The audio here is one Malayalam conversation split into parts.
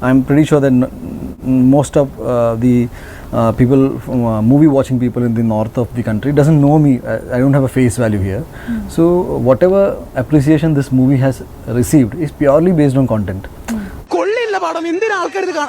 I'm pretty sure that n- most of uh, the uh, people, from, uh, movie watching people in the north of the country, doesn't know me. I, I don't have a face value here. So whatever appreciation this movie has received is purely based on content. പടം എന്തിനാ ആൾക്കാർ ഇത്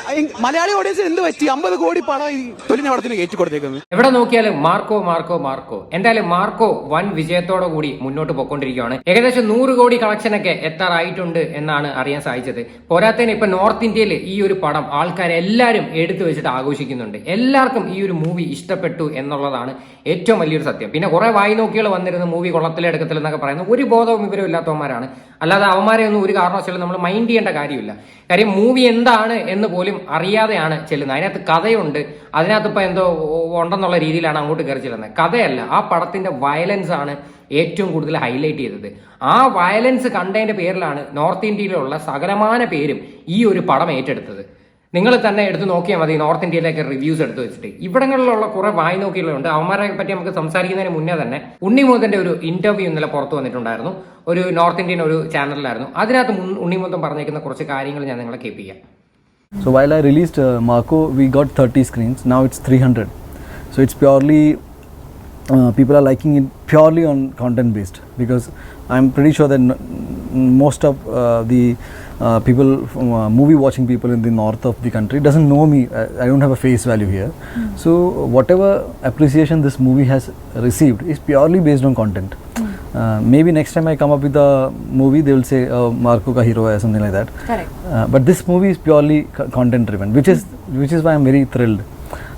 മലയാളി ഓഡിയൻസിന് എന്ത് പറ്റി? അമ്പത് കോടി പടം ഈ തൊലിഞ്ഞ പടത്തിന് കയറ്റി കൊടുത്തേക്കുന്നത്. എവിടെ നോക്കിയാലും മാർക്കോ മാർക്കോ മാർക്കോ. എന്തായാലും മാർക്കോ വൻ വിജയത്തോടു കൂടി മുന്നോട്ട് പോയിക്കൊണ്ടിരിക്കുകയാണ്. ഏകദേശം നൂറ് കോടി കളക്ഷൻ ഒക്കെ എത്താറായിട്ടുണ്ട് എന്നാണ് അറിയാൻ സാധിച്ചത്. പോരാത്തതിന് ഇപ്പൊ നോർത്ത് ഇന്ത്യയിൽ ഈ ഒരു പടം ആൾക്കാരെല്ലാവരും എടുത്തു വെച്ചിട്ട് ആഘോഷിക്കുന്നുണ്ട്. എല്ലാവർക്കും ഈ ഒരു മൂവി ഇഷ്ടപ്പെട്ടു എന്നുള്ളതാണ് ഏറ്റവും വലിയൊരു സത്യം. പിന്നെ കുറെ വായി നോക്കികൾ വന്നിരുന്ന മൂവി കൊള്ളത്തിലെടുക്കത്തിൽ എന്നൊക്കെ പറയുന്നത് ഒരു ബോധവും ഇവരും ഇല്ലാത്തവന്മാരാണ്. അല്ലാതെ അവന്മാരെ ഒന്നും ഒരു കാരണവശാലും നമ്മൾ മൈൻഡ് ചെയ്യേണ്ട കാര്യമില്ല. കാര്യം മൂവി എന്താണ് എന്ന് പോലും അറിയാതെയാണ് ചെല്ലുന്നത്. അതിനകത്ത് കഥയുണ്ട്. അതിനകത്ത് ഇപ്പൊ എന്തോ ഉണ്ടെന്നുള്ള രീതിയിലാണ് അങ്ങോട്ട് കയറി ചെല്ലുന്നത്. കഥയല്ല ആ പടത്തിന്റെ വയലൻസ് ആണ് ഏറ്റവും കൂടുതൽ ഹൈലൈറ്റ് ചെയ്തത്. ആ വയലൻസ് കണ്ടതിന്റെ പേരിലാണ് നോർത്ത് ഇന്ത്യയിലുള്ള സകലമാന പേരും ഈ ഒരു പടം ഏറ്റെടുത്തത്. നിങ്ങൾ തന്നെ എടുത്ത് നോക്കിയാൽ മതി നോർത്ത് ഇന്ത്യയിലേക്ക് റിവ്യൂസ് എടുത്ത് വെച്ചിട്ട്. ഇവിടങ്ങളിലുള്ള കുറെ വായി നോക്കിയുള്ളതുണ്ട് അവന്മാരെ പറ്റി നമുക്ക് സംസാരിക്കുന്നതിന് മുന്നേ തന്നെ ഉണ്ണിമൂതന്റെ ഒരു ഇന്റർവ്യൂ ഇന്നലെ പുറത്തു വന്നിട്ടുണ്ടായിരുന്നു. ഒരു നോർത്ത് ഇന്ത്യൻ ഒരു ചാനലിലായിരുന്നു അതിനകത്ത് ഉണ്ണി ഉണ്ണിമൂതൻ പറഞ്ഞേക്കുന്ന കുറച്ച് കാര്യങ്ങൾ ഞാൻ നിങ്ങളെ കേൾപ്പിക്കാം so while I released uh, we got got 30 screens. Now it's 300. So it's purely people people are it it on on based because I I'm pretty sure that most of uh, the uh, people, from, uh, movie watching people in the north of the country, doesn't know me. I, I don't have a face value here. So whatever appreciation this movie has received is purely based on content. Uh, maybe next time I come up with a movie, they will say uh, Marco ka hero hai something like that. Correct. Uh, but this movie is purely co- content driven, which is which is why I'm very thrilled.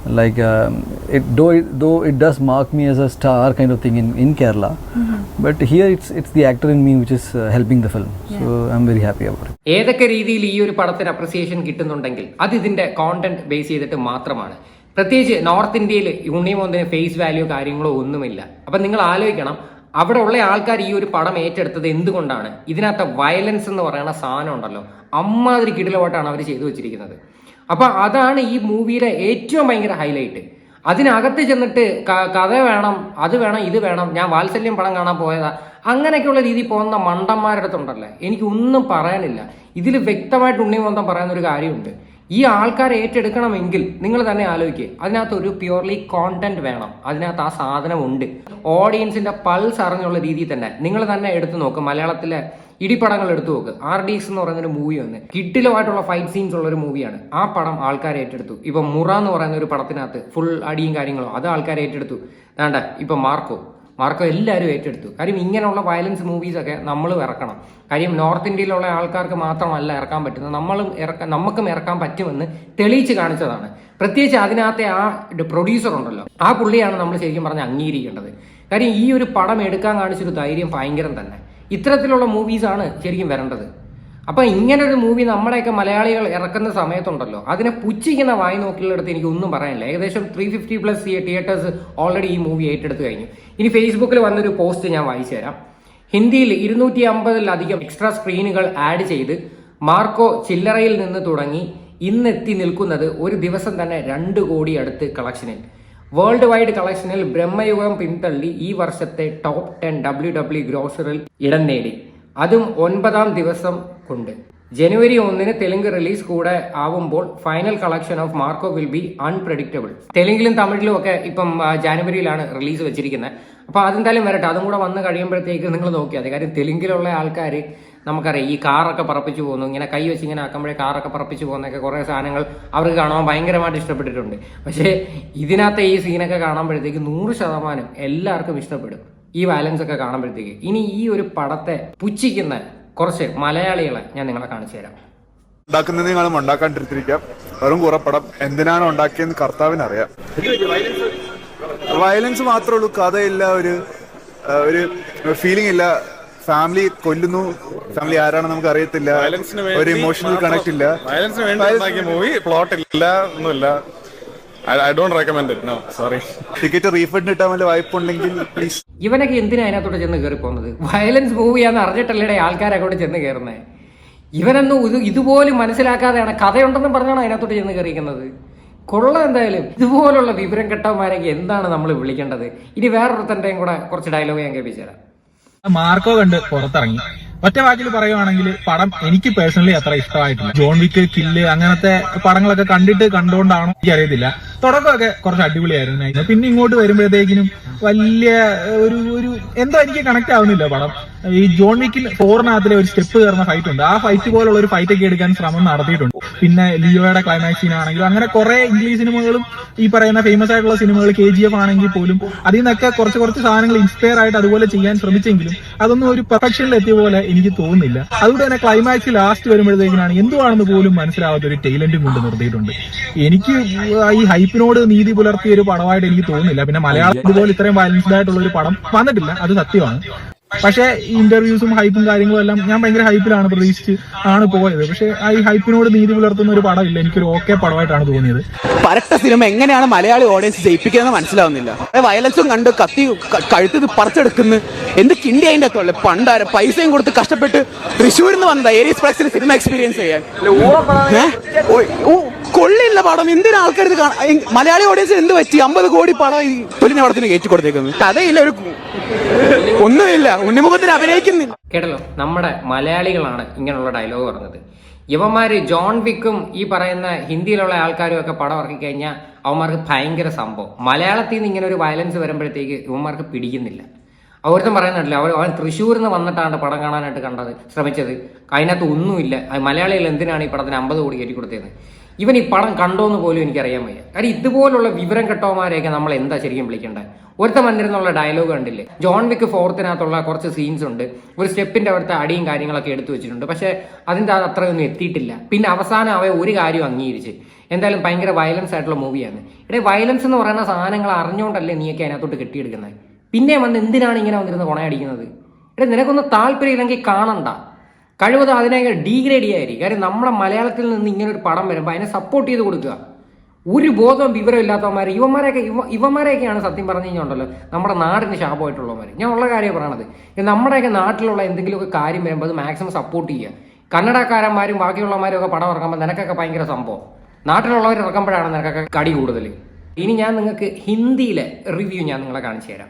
Like um, it, though it, though it does mark me as a star kind of thing in, in Kerala, mm-hmm. but here it's it's the actor in me which is uh, helping the film. yeah. So I'm very happy about it. ഏതൊക്കെ രീതിയിൽ ഈ ഒരു പടത്തിന് അപ്രിസിയേഷൻ കിട്ടുന്നുണ്ടെങ്കിൽ അത് ഇതിന്റെ കോണ്ടന്റ് ബേസ് ചെയ്തിട്ട് മാത്രമാണ് പ്രത്യേകിച്ച് നോർത്ത് ഇന്ത്യയിൽ യൂണിമോന്തിന് ഫേസ് വാല്യൂ കാര്യങ്ങളോ ഒന്നുമില്ല അപ്പൊ നിങ്ങൾ ആലോചിക്കണം അവിടെ ഉള്ള ആൾക്കാർ ഈ ഒരു പടം ഏറ്റെടുത്തത് എന്തുകൊണ്ടാണ് ഇതിനകത്ത് വയലൻസ് എന്ന് പറയുന്ന സാധനം ഉണ്ടല്ലോ അമ്മാതിരി കിടിലമായിട്ടാണ് അവർ ചെയ്തു വെച്ചിരിക്കുന്നത് അപ്പൊ അതാണ് ഈ മൂവിയിലെ ഏറ്റവും ഭയങ്കര ഹൈലൈറ്റ് അതിനകത്ത് ചെന്നിട്ട് കഥ വേണം അത് വേണം ഇത് വേണം ഞാൻ വാത്സല്യം പടം കാണാൻ പോയതാ. അങ്ങനെയൊക്കെയുള്ള രീതി പോകുന്ന മണ്ടന്മാരുടെ അടുത്തുണ്ടല്ലേ എനിക്ക് ഒന്നും പറയാനില്ല. ഇതിൽ വ്യക്തമായിട്ട് ഉണ്ണിമന്തം പറയുന്ന ഒരു കാര്യമുണ്ട്. ഈ ആൾക്കാരെ ഏറ്റെടുക്കണമെങ്കിൽ നിങ്ങൾ തന്നെ ആലോചിക്കുക അതിനകത്ത് ഒരു പ്യുവർലി കോണ്ടന്റ് വേണം. അതിനകത്ത് ആ സാധനമുണ്ട്. ഓഡിയൻസിന്റെ പൾസ് അറിഞ്ഞുള്ള രീതിയിൽ തന്നെ. നിങ്ങൾ തന്നെ എടുത്തു നോക്ക്. മലയാളത്തിലെ ഇടിപ്പടങ്ങൾ എടുത്തു നോക്ക് ആർ ഡി എക്സ് എന്ന് പറയുന്ന ഒരു മൂവി വന്ന്. കിഡിലുമായിട്ടുള്ള ഫൈറ്റ് സീൻസ് ഉള്ള ഒരു മൂവിയാണ് ആ പടം ആൾക്കാരെ ഏറ്റെടുത്തു. ഇപ്പൊ മുറ എന്ന് പറയുന്ന ഒരു പടത്തിനകത്ത് ഫുൾ അടിയും കാര്യങ്ങളും അത് ആൾക്കാരെ ഏറ്റെടുത്തു. വേണ്ട ഇപ്പൊ മാർക്കോ. മാർക്കോ എല്ലാവരും ഏറ്റെടുത്തു. കാര്യം ഇങ്ങനെയുള്ള വയലൻസ് മൂവീസ് ഒക്കെ നമ്മൾ ഇറക്കണം. കാര്യം നോർത്ത് ഇന്ത്യയിലുള്ള ആൾക്കാർക്ക് മാത്രമല്ല ഇറക്കാൻ പറ്റുന്നത്. നമ്മളും ഇറക്കാൻ നമുക്കും ഇറക്കാൻ പറ്റുമെന്ന് തെളിയിച്ച് കാണിച്ചതാണ്. പ്രത്യേകിച്ച് അതിനകത്തെ ആ പ്രൊഡ്യൂസർ ഉണ്ടല്ലോ. ആ പുള്ളിയാണ് നമ്മൾ ശരിക്കും പറഞ്ഞ് അംഗീകരിക്കേണ്ടത്. കാര്യം ഈ ഒരു പടം എടുക്കാൻ കാണിച്ചൊരു ധൈര്യം ഭയങ്കരം തന്നെ. ഇത്തരത്തിലുള്ള മൂവീസാണ് ശരിക്കും വരേണ്ടത്. അപ്പം ഒരു മൂവി നമ്മുടെയൊക്കെ മലയാളികൾ ഇറക്കുന്ന സമയത്തുണ്ടല്ലോ അതിനെ പുച്ഛിക്കുന്ന വായി നോക്കിയുള്ളടത്ത് എനിക്ക് ഒന്നും പറയാനില്ല. ഏകദേശം three fifty plus theatres already ഈ മൂവി ഏറ്റെടുത്ത് കഴിഞ്ഞു. ഇനി ഫേസ്ബുക്കിൽ വന്നൊരു പോസ്റ്റ് ഞാൻ വായിച്ചു തരാം. ഹിന്ദിയിൽ ഇരുന്നൂറ്റി അമ്പതിലധികം എക്സ്ട്രാ സ്ക്രീനുകൾ ആഡ് ചെയ്ത് മാർക്കോ ചില്ലറയിൽ നിന്ന് തുടങ്ങി ഇന്നെത്തി നിൽക്കുന്നത് ഒരു ദിവസം തന്നെ രണ്ട് കോടി അടുത്ത് കളക്ഷനിൽ വേൾഡ് വൈഡ് കളക്ഷനിൽ ബ്രഹ്മയുഗം പിന്തള്ളി ഈ വർഷത്തെ ടോപ്പ് ടെൻ ഡബ്ല്യു ഡബ്ല്യു ഗ്രോസറിൽ ഇടം നേടി. അതും ഒൻപതാം ദിവസം കൊണ്ട്. ജനുവരി ഒന്നിന് തെലുങ്ക് റിലീസ് കൂടെ ആവുമ്പോൾ final collection of Marco will be unpredictable തെലുങ്കിലും തമിഴിലും ഒക്കെ ഇപ്പം ജാനുവരിയിലാണ് റിലീസ് വെച്ചിരിക്കുന്നത്. അപ്പോൾ അതെന്തായാലും വരട്ടെ. അതും കൂടെ വന്ന് കഴിയുമ്പോഴത്തേക്ക് നിങ്ങൾ നോക്കിയാൽ കാര്യം തെലുങ്കിലുള്ള ആൾക്കാർ നമുക്കറിയാം ഈ കാറൊക്കെ പറപ്പിച്ചു പോകുന്നു. ഇങ്ങനെ കൈ വെച്ച് ഇങ്ങനെ ആക്കുമ്പോഴേ കാറൊക്കെ പറപ്പിച്ചു പോകുന്നൊക്കെ കുറേ സാധനങ്ങൾ അവർക്ക് കാണാൻ ഭയങ്കരമായിട്ട് ഇഷ്ടപ്പെട്ടിട്ടുണ്ട്. പക്ഷേ ഇതിനകത്തെ ഈ സീനൊക്കെ കാണുമ്പോഴത്തേക്ക് നൂറ് ശതമാനം എല്ലാവർക്കും ഇഷ്ടപ്പെടും. ഈ വയലൻസ് ഒക്കെ കാണുമ്പോഴത്തേക്ക്. ഇനി ഈ ഒരു പടത്തെ പുച്ഛിക്കുന്ന കുറച്ച് മലയാളികളെ ഞാൻ നിങ്ങളെ കാണിച്ചു തരാം. ഉണ്ടാക്കുന്നത് നിങ്ങൾ ഉണ്ടാക്കാണ്ടിരിക്കാം വെറും കുറപ്പടം. എന്തിനാണ് ഉണ്ടാക്കിയെന്ന് കർത്താവിന് അറിയാം വയലൻസ് മാത്രമേ ഉള്ളൂ. കഥയില്ല ഒരു ഒരു ഫീലിംഗ് ഇല്ല. ഫാമിലി കൊല്ലുന്നു. ഫാമിലി ആരാണെന്ന് നമുക്ക് അറിയത്തില്ല. ഒരു ഇമോഷണൽ കണക്ട് ഇല്ല. വയലൻസിന് വേണ്ടി ഉണ്ടാക്കിയ മൂവി പ്ലോട്ട് ഇല്ല ഒന്നുമില്ല. I don't recommend it no sorry ticket refund കിട്ടാൻ വല്ല വായ്പുണ്ടെങ്കിൽ പ്ലീസ് ഇവനൊക്കെ എന്തിനാ അതിനകത്തോട്ട് ചെന്ന് കയറി പോകുന്നത് വയലൻസ് മൂവിയാന്ന് അറിഞ്ഞിട്ടല്ലേ ആൾക്കാരെ അങ്ങോട്ട് ചെന്ന് കയറുന്നത് ഇവനൊന്നും ഇത് ഇതുപോലും മനസ്സിലാക്കാതെയാണ് കഥയുണ്ടെന്ന് പറഞ്ഞാണ് അതിനകത്തോട്ട് ചെന്ന് കയറിയിരിക്കുന്നത്? കൊള്ള എന്തായാലും ഇതുപോലുള്ള വിവരം കെട്ടവന്മാരെ എന്താണ് നമ്മൾ വിളിക്കേണ്ടത്? ഇനി വേറൊരുത്തന്റെയും കൂടെ കുറച്ച് ഡയലോഗ് ഞാൻ കേൾപ്പിച്ചു തരാം മാർക്കോ കണ്ട് പുറത്തിറങ്ങി. ഒറ്റ വാക്കിൽ പറയുവാണെങ്കിൽ പടം എനിക്ക് പേഴ്സണലി അത്ര ഇഷ്ടമായിട്ടില്ല. ജോൺ വിക്ക് കില്ല് അങ്ങനത്തെ പടങ്ങളൊക്കെ കണ്ടിട്ട് കണ്ടുകൊണ്ടാണോ എനിക്ക് അറിയത്തില്ല തുടക്കമൊക്കെ കുറച്ച് അടിപൊളിയായിരുന്നു പിന്നെ ഇങ്ങോട്ട് വരുമ്പോഴത്തേക്കിനും വലിയ ഒരു ഒരു എന്തോ എനിക്ക് കണക്ട് ആവുന്നില്ല പടം. ഈ ജോൺ വിക്കിൽ ഫോറിനകത്തിലെ ഒരു സ്റ്റെപ്പ് കയറുന്ന ഫൈറ്റ് ഉണ്ട്. ആ ഫൈറ്റ് പോലുള്ള ഒരു ഫൈറ്റ് ഒക്കെ എടുക്കാൻ ശ്രമം നടത്തിയിട്ടുണ്ട്. പിന്നെ ലിയോയുടെ ക്ലൈമാക്സ് സീനാണെങ്കിലും അങ്ങനെ കുറെ ഇംഗ്ലീഷ് സിനിമകളും ഈ പറയുന്ന ഫേമസ് ആയിട്ടുള്ള സിനിമകൾ കെ ജി എഫ് ആണെങ്കിൽ പോലും അതിൽ നിന്നൊക്കെ കുറച്ച് കുറച്ച് സാധനങ്ങൾ ഇൻസ്പയർ ആയിട്ട് അതുപോലെ ചെയ്യാൻ ശ്രമിച്ചെങ്കിലും അതൊന്നും ഒരു പെർഫെക്ഷനിൽ എത്തിയ പോലെ എനിക്ക് തോന്നുന്നില്ല. അതുകൊണ്ട് തന്നെ ക്ലൈമാക്സ് ലാസ്റ്റ് വരുമ്പോഴത്തേക്കിനാണ് എന്തുവാണെന്ന് പോലും മനസ്സിലാവാത്ത ഒരു ടൈലന്റും കൊണ്ട് നിർത്തിയിട്ടുണ്ട്. എനിക്ക് ഈ ഹൈപ്പിനോട് നീതി പുലർത്തിയ ഒരു പടമായിട്ട് എനിക്ക് തോന്നുന്നില്ല. പിന്നെ മലയാളം ഇതുപോലെ ഇത്രയും വയലൻസ്ഡ് ആയിട്ടുള്ള ഒരു പടം വന്നിട്ടില്ല. അത് സത്യമാണ്. പക്ഷേ ഇന്റർവ്യൂസും ഹൈപ്പും കാര്യങ്ങളും എല്ലാം ഞാൻ ഭയങ്കര ഹൈപ്പിലാണ് പ്രതീക്ഷിച്ച് ആണ് പോയത്. പക്ഷേ ആ ഈ ഹൈപ്പിനോട് നീതി പുലർത്തുന്ന ഒരു പടമില്ല. എനിക്കൊരു ഓക്കെ പടമായിട്ടാണ് തോന്നിയത്. പരട്ട സിനിമ എങ്ങനെയാണ് മലയാളി ഓഡിയൻസ് ജയിപ്പിക്കുന്നത് മനസ്സിലാവുന്നില്ല. വയലൻസും കണ്ട് കത്തി കഴുത്ത് പറിച്ചെടുക്കുന്നു. എന്ത് കിണ്ടി അതിന്റെ അകത്തുള്ള പണ്ടാര പൈസയും കൊടുത്ത് കഷ്ടപ്പെട്ട് തൃശ്ശൂരിൽ നിന്ന് വന്നതാ ഏരീസ് സിനിമ എക്സ്പീരിയൻസ് ചെയ്യാൻ. കൊള്ളില്ല പടം. എന്തിനാ ആൾക്കാർ ഇത് കാണാ- മലയാളി ഓഡിയൻസ് എന്ത് പറ്റി? അമ്പത് കോടി പടം ഈ തൊലിഞ്ഞ പടത്തിന് കയറ്റി കൊടുത്തേക്കുന്നത്. കഥയില്ല ഒരു ഒന്നുമില്ല ഉണ്ണിമുഖത്തിന് അഭിനയിക്കുന്നില്ല. കേട്ടല്ലോ നമ്മുടെ മലയാളികളാണ് ഇങ്ങനെയുള്ള ഡയലോഗ് പറഞ്ഞത്. ഇവന്മാര് ജോൺ വിക്കും ഈ പറയുന്ന ഹിന്ദിയിലുള്ള ആൾക്കാരും ഒക്കെ പടം ഇറക്കി കഴിഞ്ഞാൽ അവന്മാർക്ക് ഭയങ്കര സംഭവം. മലയാളത്തിൽ നിന്ന് ഇങ്ങനെ ഒരു വയലൻസ് വരുമ്പോഴത്തേക്ക് ഇവന്മാർക്ക് പിടിക്കുന്നില്ല. അവിടുത്തെ പറയുന്നുണ്ടല്ലോ അവർ അവൻ തൃശ്ശൂരിൽ നിന്ന് വന്നിട്ടാണ് പടം കാണാനായിട്ട് കണ്ടത് ശ്രമിച്ചത്. അതിനകത്ത് ഒന്നുമില്ല. മലയാളികൾ എന്തിനാണ് ഈ പടത്തിന് അമ്പത് കോടി കയറ്റി കൊടുത്തത് ഇവൻ ഈ പടം കണ്ടോന്ന് പോലും എനിക്കറിയാൻ വയ്യ. കാര്യം ഇതുപോലുള്ള വിവരം കെട്ടവന്മാരെയൊക്കെ നമ്മൾ എന്താ ശരിക്കും വിളിക്കേണ്ടത്? ഒരുത്തം വന്നിരുന്നുള്ള ഡയലോഗ് കണ്ടില്ലേ? ജോൺ വിക്ക് ഫോർത്തിനകത്തുള്ള കുറച്ച് സീൻസ് ഉണ്ട്. ഒരു സ്റ്റെപ്പിന്റെ അവിടുത്തെ അടിയും കാര്യങ്ങളൊക്കെ എടുത്തു വെച്ചിട്ടുണ്ട്. പക്ഷെ അതിന്റെ അത് അത്രയൊന്നും എത്തിയിട്ടില്ല. പിന്നെ അവസാനം അവയെ ഒരു കാര്യം അംഗീകരിച്ച്. എന്തായാലും ഭയങ്കര വയലൻസ് ആയിട്ടുള്ള മൂവിയാണ് ഇവിടെ വയലൻസ് എന്ന് പറയുന്ന സാധനങ്ങൾ അറിഞ്ഞുകൊണ്ടല്ലേ നീയൊക്കെ അതിനകത്തോട്ട് കെട്ടിയെടുക്കുന്നത്? പിന്നെ വന്ന് എന്തിനാണ് ഇങ്ങനെ വന്നിരുന്ന് കൊണയടിക്കുന്നത്? ഇവിടെ നിനക്കൊന്ന് താല്പര്യമില്ലെങ്കിൽ കാണണ്ട. കഴിവതും അതിനെ ഡീഗ്രേഡ് ചെയ്യായിരിക്കും കാര്യം നമ്മുടെ മലയാളത്തിൽ നിന്ന് ഇങ്ങനെ ഒരു പടം വരുമ്പോൾ അതിനെ സപ്പോർട്ട് ചെയ്ത് കൊടുക്കുക. ഒരു ബോധവും വിവരം ഇല്ലാത്തവന്മാർ ഇവന്മാരെയൊക്കെ ഇവ ഇവന്മാരെയൊക്കെയാണ് സത്യം പറഞ്ഞു കഴിഞ്ഞുണ്ടല്ലോ നമ്മുടെ നാടിന് ശാപമായിട്ടുള്ളവന്മാർ ഞാൻ ഉള്ള കാര്യം പറയണത് നമ്മുടെയൊക്കെ നാട്ടിലുള്ള എന്തെങ്കിലുമൊക്കെ കാര്യം വരുമ്പോൾ അത് മാക്സിമം സപ്പോർട്ട് ചെയ്യുക. കന്നഡക്കാരന്മാരും ബാക്കിയുള്ളവന്മാരും ഒക്കെ പടം ഇറക്കുമ്പോൾ നിനക്കൊക്കെ ഭയങ്കര സംഭവം. നാട്ടിലുള്ളവർ ഇറക്കുമ്പോഴാണ് നിനക്കൊക്കെ കടി കൂടുതൽ ഇനി ഞാൻ നിങ്ങൾക്ക് ഹിന്ദിയിലെ റിവ്യൂ ഞാൻ നിങ്ങളെ കാണിച്ചു തരാം.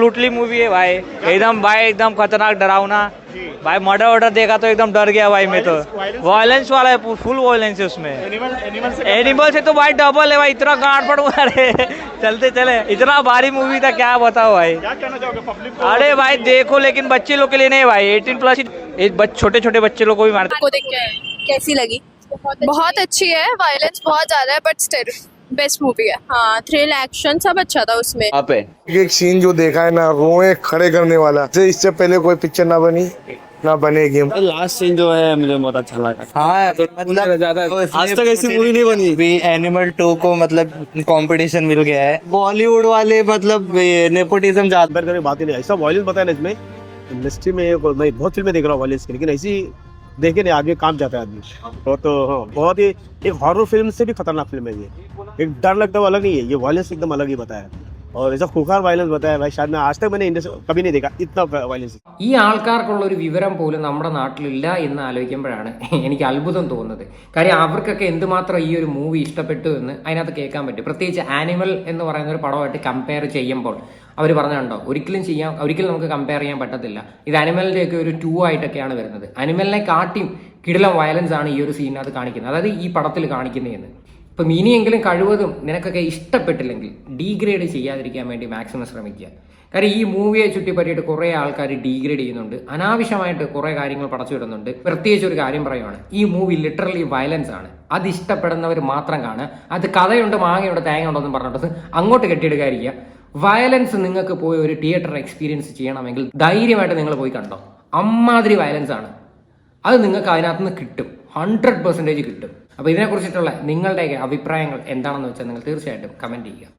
लूटली मूवी है भाई। एकदम भाई एकदम खतरनाक डरावना। भाई मर्डर ऑर्डर देखा तो एकदम डर गया भाई मैं तो। वायलेंस वाला है फुल वायलेंस है उसमें। एनिमल से तो भाई डबल है भाई इतना गांड पड़ अरे चलते चले इतना भारी मूवी था क्या बताओ भाई। अरे भाई देखो लेकिन बच्चे लोग के लिए नहीं भाई एटीन प्लस छोटे छोटे बच्चे लोग को भी मारते को देख के कैसी लगी? बहुत अच्छी है वायलेंस बहुत ज़्यादा है बट स्टिल बेस्ट मूवी है। हाँ थ्रिल एक्शन सब अच्छा था उसमें। एक सीन जो देखा है ना रोए खड़े करने वाला। जैसे इससे पहले कोई पिक्चर ना बनी ना बनेगी लास्ट सीन जो है मुझे बहुत अच्छा लगा। हाँ आज तक ऐसी मूवी नहीं बनी। भी एनिमल टू को मतलब कंपटीशन मिल गया है। बॉलीवुड वाले मतलब नेपोटिज्म ज़्यादा बात ही नहीं ऐसा वॉयलेंस बताया ना इसमें। इंडस्ट्री में एक- मैं बहुत फ़िल्में देख रहा हूँ वॉयलेंस की लेकिन ऐसी देखे नहीं आगे काम जाता है आदमी तो, तो हाँ बहुत ही एक हॉरर फिल्म से भी खतरनाक फिल्म है ये एक डर लगता है वो अलग नहीं है ये वॉयलेंस एकदम अलग ही बताया और ऐसा खुखार वायलेंस बताया भाई शायद मैं आज तक मैंने इंडस्ट्री कभी नहीं देखा इतना वायलेंस ഈ ആൾക്കാർക്കുള്ള ഒരു വിവരം പോലും നമ്മുടെ നാട്ടിലില്ല എന്ന് ആലോചിക്കുമ്പോഴാണ് എനിക്ക് അത്ഭുതം തോന്നുന്നത് കാര്യം അവർക്കൊക്കെ എന്തുമാത്രം ഈ ഒരു മൂവി ഇഷ്ടപ്പെട്ടു എന്ന് അതിനകത്ത് കേൾക്കാൻ പറ്റും പ്രത്യേകിച്ച് ആനിമൽ എന്ന് പറയുന്ന ഒരു പടമായിട്ട് കമ്പയർ ചെയ്യുമ്പോൾ അവർ പറഞ്ഞുണ്ടോ ഒരിക്കലും ചെയ്യാം ഒരിക്കലും നമുക്ക് കമ്പയർ ചെയ്യാൻ പറ്റത്തില്ല. ഇത് അനിമലിന്റെ ഒക്കെ ഒരു ടൂ ആയിട്ടൊക്കെയാണ് വരുന്നത്. അനിമലിനെ കാട്ടിയും കിടിലം വയലൻസ് ആണ് ഈ ഒരു സീനിനകത്ത് കാണിക്കുന്നത്. അതായത് ഈ പടത്തിൽ കാണിക്കുന്നതെന്ന്. ഇപ്പം ഇനിയെങ്കിലും കഴിവതും നിനക്കൊക്കെ ഇഷ്ടപ്പെട്ടില്ലെങ്കിൽ ഡീഗ്രേഡ് ചെയ്യാതിരിക്കാൻ വേണ്ടി മാക്സിമം ശ്രമിക്കുക. കാര്യം ഈ മൂവിയെ ചുറ്റിപ്പറ്റിയിട്ട് കുറേ ആൾക്കാർ ഡീഗ്രേഡ് ചെയ്യുന്നുണ്ട്. അനാവശ്യമായിട്ട് കുറേ കാര്യങ്ങൾ പടച്ചു വിടുന്നുണ്ട്. പ്രത്യേകിച്ച് ഒരു കാര്യം പറയുവാണ്. ഈ മൂവി ലിറ്ററലി വയലൻസ് ആണ്. അത് ഇഷ്ടപ്പെടുന്നവർ മാത്രം കാണുക. അത് കഥയുണ്ട് മാങ്ങയുണ്ട് തേങ്ങ ഉണ്ടെന്ന് പറഞ്ഞിട്ട് അങ്ങോട്ട് കെട്ടിയെടുക്കാതിരിക്കുക വയലൻസ് നിങ്ങൾക്ക് പോയി ഒരു തിയേറ്റർ എക്സ്പീരിയൻസ് ചെയ്യണമെങ്കിൽ ധൈര്യമായിട്ട് നിങ്ങൾ പോയി കണ്ടോ? അമ്മാതിരി വയലൻസ് ആണ്. അത് നിങ്ങൾക്ക് അതിനകത്ത് നിന്ന് കിട്ടും. ഹൺഡ്രഡ് പെർസെന്റേജ് കിട്ടും. അപ്പോൾ ഇതിനെക്കുറിച്ചിട്ടുള്ള നിങ്ങളുടെയൊക്കെ അഭിപ്രായങ്ങൾ എന്താണെന്ന് വെച്ചാൽ നിങ്ങൾ തീർച്ചയായിട്ടും കമന്റ് ചെയ്യുക.